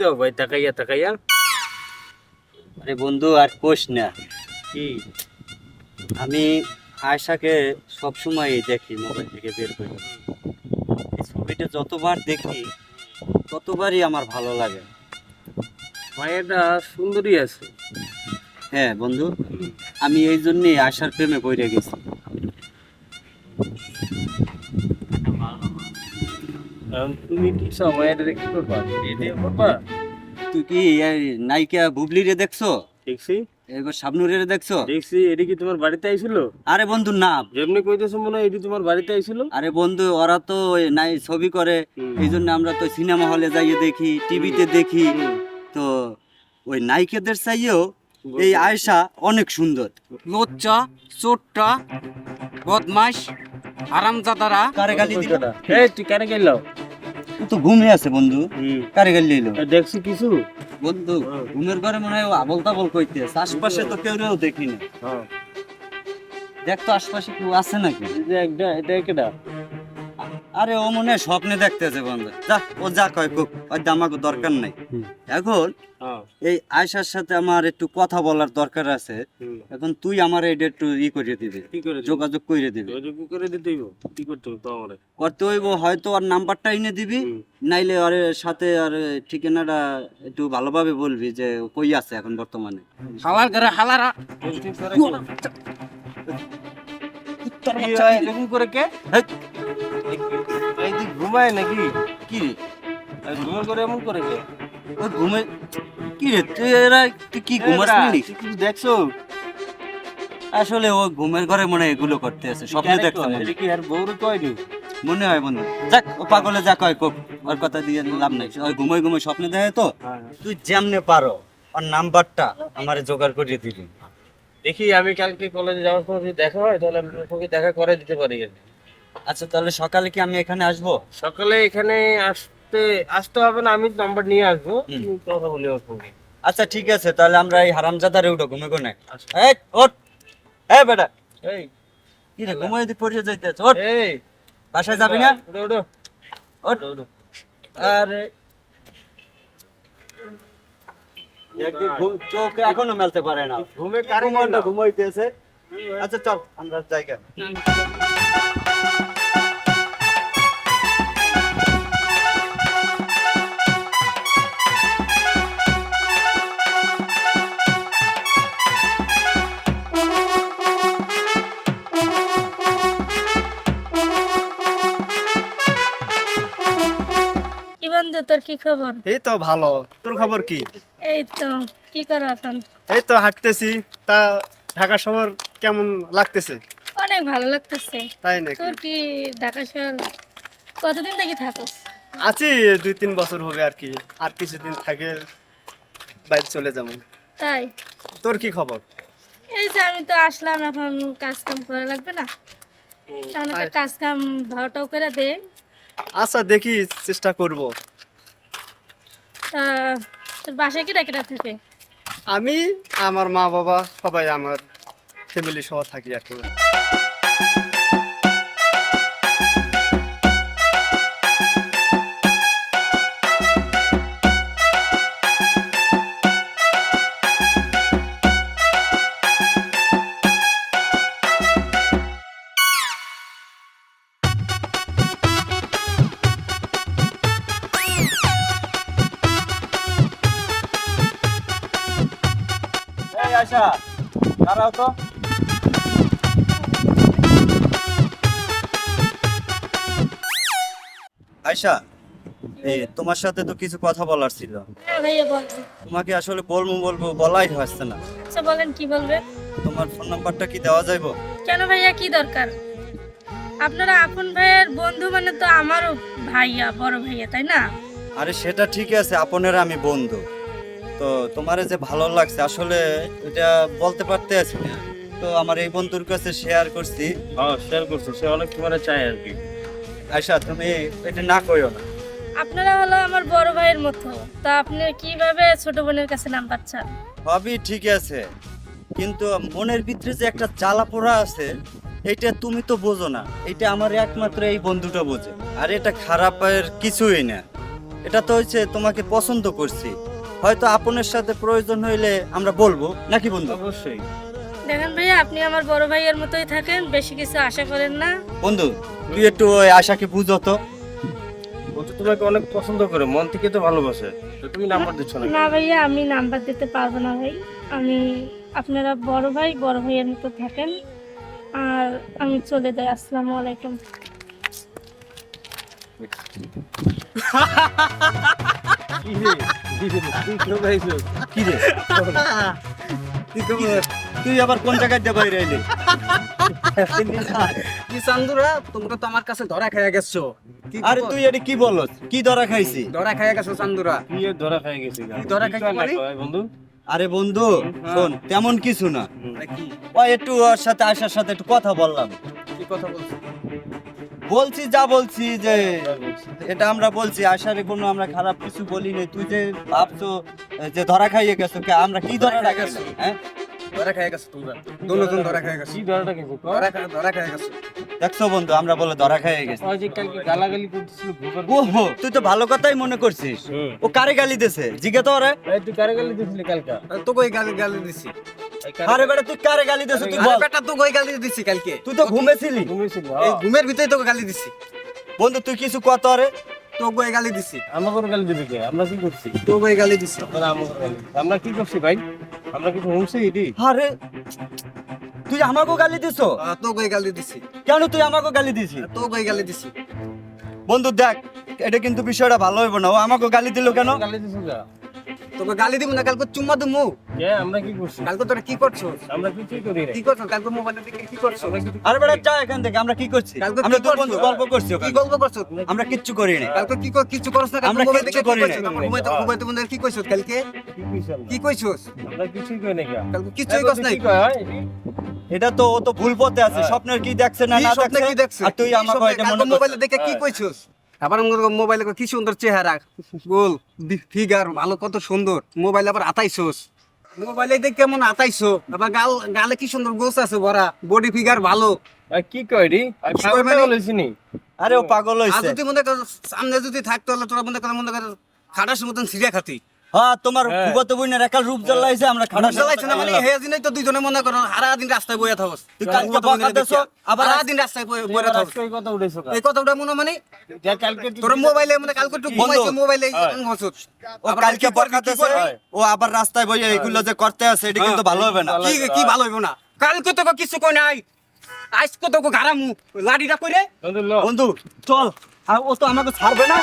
যাও ভাই তাকাইয়া তাকাইয়া। আরে বন্ধু আর কোষ না। কি? আমি আয়সাকে সবসময় দেখি মোবাইল থেকে বের করে এই ছবিটা যতবার দেখি ততবারই আমার ভালো লাগে। মায়েরটা সুন্দরী আছে। হ্যাঁ বন্ধু। আমি এই জন্যই আয়সার প্রেমে পড়ে গেছি। তুমি কি মায়েরটা কি করবা এটা করবা তুই কি এই নায়িকা বুবলিরে দেখছ? দেখছি। এবার শাবনুরের দেখছ? দেখছি এটি কি তোমার বাড়িতে আইছিল? আরে বন্ধু না। যেমনি কইতেছো মনে হয় এটি তোমার বাড়িতে আইছিল? আরে বন্ধু ওরা তো নাই ছবি করে। এই জন্য আমরা তো সিনেমা হলে যাইয়ে দেখি টিভিতে দেখি। তো ওই নায়িকাদের চাইয়েও এই আয়সা অনেক সুন্দর। লোচ্চা চোরটা বদমাস আরামজাদারা। কারে গালি দিল? এই তুই কেন গেল তো ঘুমে আছে বন্ধু। কারে গালি দিল? দেখছি কিছু? বন্ধু ঘুমের ঘরে মনে হয় আবল তাবল কইতে আশপাশে তো কেউ রেও দেখিনি। হ্যাঁ। দেখ তো আশপাশে কেউ আছে নাকি? দেখ একটা এটা। একটা আরে ও মনে হয় স্বপ্নে দেখতেছে বন্ধু যা ও যা কয় কুক ওই আমাকে দরকার নাই এখন হ্যাঁ এই আয়সার সাথে আমার একটু কথা বলার দরকার আছে এখন তুই আমার এটা একটু ই করে দিবি করে? যোগাযোগ করে দিবি যোগাযোগ করে দিতে কি করতে হবে তো করতে হইব হয়তো আর নাম্বারটা এনে দিবি নাইলে ওর সাথে আর ঠিকানাটা একটু ভালোভাবে বলবি যে কই আছে এখন বর্তমানে হালার ঘরে হালারা করে কে এই তুই ঘুমায় নাকি? কি রে? আর ঘুমে করে এমন করে কে? ও ঘুমে কি রে তুই এরা তুই কি ঘুমাস কিছু দেখছ? আসলে ও ঘুমের ঘরে মনে হয় এগুলো করতে আছে স্বপ্নে দেখতে এটা কি আর বউরে কয়নি মনে হয় বন্ধু যাক ও পাগলে যা কয় কোক ওর কথা দিয়ে লাভ নাই। ওই ঘুমোয় ঘুমোয় স্বপ্নে দেখে তো? তুই যেমনে পারো ওর নাম্বারটা আমারে জোগাড় করিয়ে দিবি। দেখি আমি কালকে কলেজে যাওয়ার পর যদি দেখা হয় তাহলে আমি তোকে দেখা করে দিতে পারি আর। আচ্ছা তাহলে সকালে কি আমি এখানে আসব? সকালে এখানে আসতে আসতে হবে না আমি নাম্বার নিয়ে আসব। কথা বলি ওর আচ্ছা ঠিক আছে তাহলে আমরা এই হারামজাদারে উঠো ঘুমে কোনে আচ্ছা। এই ওঠ। এই বেটা। এই। কি রে ঘুমাই দি পড়ে যাইতেছ ওঠ। এই। বাসায় যাবি না? উঠো উঠো ওঠ। উঠো, উঠো। আরে। ঘুম চোখ এখনও মেলতে পারে না। ঘুমে কারে ঘুমাইতেছে। আচ্ছা চল আমরা জায়গা বন্ধু তোর কি খবর? এই তো ভালো। তোর খবর কি? এই তো কি করো এখন? এই তো হাঁটতেছি। তা ঢাকা শহর কেমন লাগতেছে? অনেক ভালো লাগতেছে। তাই নাকি? তোর কি ঢাকা শহর কতদিন থেকে থাকোস? আছি দুই তিন বছর হবে আর কি। আর কিছুদিন থাকে বাইরে চলে যাব। তাই? তোর কি খবর? এই যে আমি তো আসলাম এখন কাজ কাম করা লাগবে না। তাহলে তো কাজ কাম ভাওটাও করে দে। আচ্ছা দেখি চেষ্টা করব। তা তোর বাসায় কি ডাকে থাকে? আমি আমার মা বাবা সবাই আমার ফ্যামিলি সহ থাকি আর কি। আশা দাঁড়াও তো। আয়শা তোমার সাথে তো কিছু কথা বলার ছিল। হ্যাঁ ভাইয়া তোমাকে আসলে বলব বলব বলাই হচ্ছে না। আচ্ছা বলেন কি বলবে? তোমার ফোন নাম্বারটা কি দেওয়া যাইবো? কেন ভাইয়া কি দরকার? আপনারা আপন ভাইয়ের বন্ধু মানে তো আমারও ভাইয়া বড় ভাইয়া তাই না? আরে সেটা ঠিক আছে আপনের আমি বন্ধু। তো তোমার যে ভালো লাগছে আসলে এটা বলতে পারতে আছি না। তো আমার এই বন্ধুর কাছে শেয়ার করছি। হ্যাঁ শেয়ার করছ সে অনেক তোমার চাই আর কি। আয়শা তুমি এটা না কইও না। আপনারা হলো আমার বড় ভাইয়ের মতো। তা আপনি কীভাবে ছোট বোনের কাছে নাম পাচ্ছেন? সবই ঠিক আছে। কিন্তু মনের ভিতরে যে একটা চালা পোড়া আছে এটা তুমি তো বোঝো না। এটা আমার একমাত্র এই বন্ধুটা বোঝে। আর এটা খারাপের কিছুই না। এটা তো হচ্ছে তোমাকে পছন্দ করছি। হয়তো আপনের সাথে প্রয়োজন হইলে আমরা বলব। নাকি বন্ধু? অবশ্যই। দেখেন ভাইয়া আপনি আমার বড় ভাইয়ের মতোই থাকেন বেশি কিছু আশা করেন না। বন্ধু তুই একটু ওই আশাকে বুঝো তো। ও তো তোমাকে অনেক পছন্দ করে মন থেকে তো ভালোবাসে। তো তুমি নাম্বার দিচ্ছ না না ভাইয়া আমি নাম্বার দিতে পারব না ভাই। আমি আপনারা বড় ভাই বড় ভাইয়ের মতো থাকেন। আর আমি চলে যাই আসসালামু আলাইকুম। কি? কোন জায়গায় আমার কাছে ধরা আরে তুই কি কি ধরা খাইছি চান্দুরা বন্ধু আরে বন্ধু শোন তেমন কিছু না ও একটু ওর সাথে আসার সাথে একটু কথা বললাম কি কথা বলছো বলছি যা বলছি যে এটা আমরা বলছি আশারে কোনো আমরা খারাপ কিছু বলি নাই তুই যে ভাবছ যে ধরা খাইয়ে গেছো কে আমরা কি ধরা খাইয়ে গেছো। হ্যাঁ? ধরা খাইয়া গেছো তোমরা। দুজন ধরা খাইয়া গেছো। কি ধরাটা কিছু ধরা খাইয়া ধরা খাইয়া গেছো। দেখছ বন্ধু আমরা বলে ধরা খাইয়ে গেছি। ওই যে কালকে গালাগালি করতেছিল ওহো তুই তো ভালো কথাই মনে করছিস। ও কারে গালি দিছে? জিজ্ঞে তো ওরে তুই কারে গালি দিছিলি কালকা? তো গালি গালি দিছি। আরে বেটা তুই কারে গালি দিছ তুই বল। বেটা তো কই গালি দিছি কালকে। তুই তো ঘুমেছিলি। ঘুমিয়েছিল এই ঘুমের ভিতরে তোকে গালি দিছি। বন্ধু তুই কিছু কত রে তো কই গালি দিছি। আমাকে গালি দিবি কে? আমরা কি করছি? তো কই গালি দিছি। আমরা কি করছি ভাই? আমরা কিছু হুমছি এটি? আরে তুই আমাকে গালি দিছো? আহ, তো কই গালি দিছি। কেন তুই আমাকে গালি দিছিস? তো কই গালি দিছি। বন্ধু দেখ এটা কিন্তু বিষয়টা ভালো হইব না। ও আমাকে গালি দিল কেন? গালি দিছিস তোকে গালি দিব না কালকে চুম্মা দিমু। কে আমরা কি করছি? কালকে তোরা কি করছ? আমরা কিছুই করি না কি করছ? কালকে মোবাইলে দেখে কি করছ? আরে বেটা যা এখান থেকে আমরা কি করছি? আমরা দুই বন্ধু গল্প করছি কি গল্প করছ? আমরা কিচ্ছু করি না কালকে কি কিছু করছ না? আমরা মোবাইল কিচ্ছু করি কি নাই। করছ আমার ঘুমাইতে ঘুমাইতে কি কইছো কালকে? কি কইছি আমরা? কি কইছস আমরা কিছুই করি না কালকে কিছুই কস নাই? কি কয় হয়? এটা তো ও তো ভুল পথে আছে। স্বপ্নের কি দেখছে না দেখছে? আর তুই কি আমাকে এটা মনে মোবাইলে দেখে কি কইছস আবার মোবাইলে কি সুন্দর চেহারা। গোল ফিগার ভালো কত সুন্দর। মোবাইল আবার আতাইছস। মোবাইলে দেখ কেমন আতাইছো। আবার গাল গালে কি সুন্দর গোছ আছে ভরা বডি ফিগার ভালো। কি কই রে? আর মানে? আরে ও পাগল হইছে। আজ যদি মনে কর সামনে যদি থাকতো তাহলে তোরা মনে কর মনে কর খাটাস মতন সিরিয়া খাতি হ্যাঁ তোমার হ্যাঁ। বোনের একাল রূপ জ্বালাইছে আমরা খাটা জ্বালাইছে না মানে হে দিনই তো দুইজনে মনে করো সারা দিন রাস্তায় বইয়া থাকস তুই কালকে বকা দেছো, আবার সারা দিন রাস্তায় বইয়া থাকস এই কথা কা এই কথাটা মনে মানে যা কালকে তোর মোবাইলে মানে কালকে একটু ঘুমাইছে মোবাইলে হ্যাঁ। হসুত ও কালকে বকাতেছে ও আবার রাস্তায় বইয়ে এগুলো যে করতে আছে এটা কিন্তু ভালো হবে না। কি কি ভালো হবে না? কালকে তোকে কিছু কই নাই। আজকে তোকে গারামু লাড়িটা কইরে। বন্ধু চল। ও তো আমাকে ছাড়বে না।